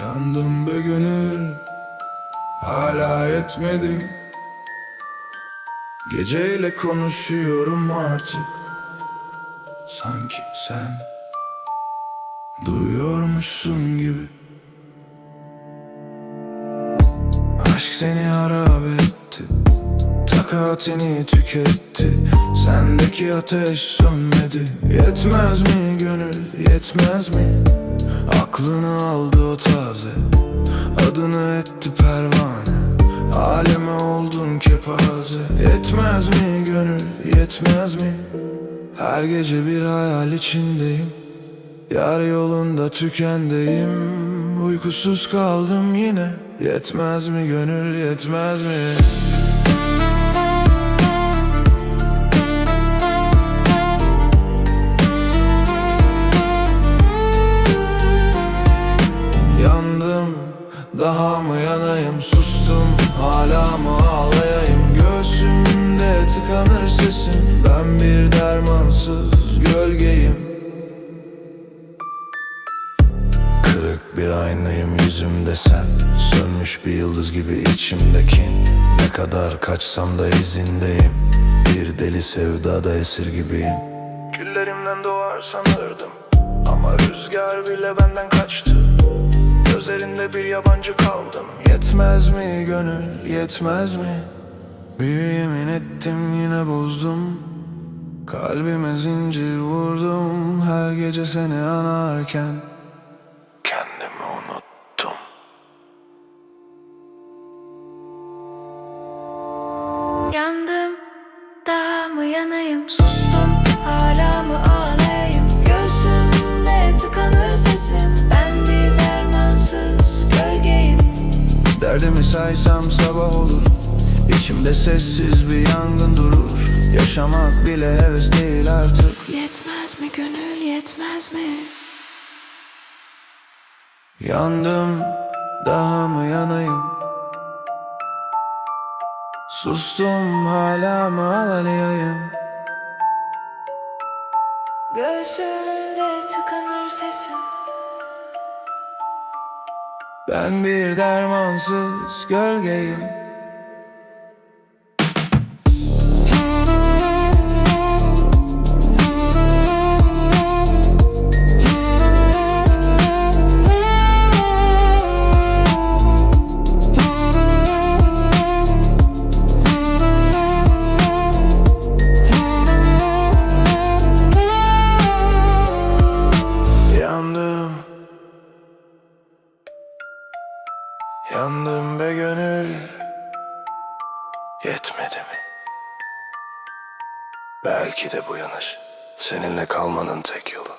Yandım be gönül Hala yetmedi. Geceyle konuşuyorum artık Sanki sen Duyuyormuşsun gibi. Aşk seni harap etti Takatini tüketti. Sendeki ateş sönmedi Yetmez mi gönül yetmez mi Aklını aldı o taze Adını etti pervane. Aleme oldun kepaze. Yetmez mi gönül yetmez mi? Her gece bir hayal içindeyim. Yar yolunda tükendeyim. Uykusuz kaldım yine. Yetmez mi gönül yetmez mi bir dermansız gölgeyim. Kırık bir aynayım yüzümde sen. Sönmüş bir yıldız gibi içimdekin Ne kadar kaçsam da izindeyim. Bir deli sevdada esir gibiyim. Küllerimden doğar sanırdım. Ama rüzgar bile benden kaçtı. Gözlerinde bir yabancı kaldım. Yetmez mi gönül yetmez mi? Bir yemin ettim yine bozdum Kalbime zincir vurdum Her gece seni anarken. Kendimi unuttum. Yandım, daha mı yanayım? Sustum, hala mı ağlayayım? Göğsümde tıkanır sesim Ben bir dermansız gölgeyim. Derdimi saysam sabah olur. İçimde sessiz bir yangın durur Yaşamak bile heves değil artık. Yetmez mi gönül yetmez mi? Yandım daha mı yanayım? Sustum hala mı ağlayayım Göğsümde tıkanır sesim. Ben bir dermansız gölgeyim Yandım be gönül. Yetmedi mi? Belki de bu yanış Seninle kalmanın tek yolu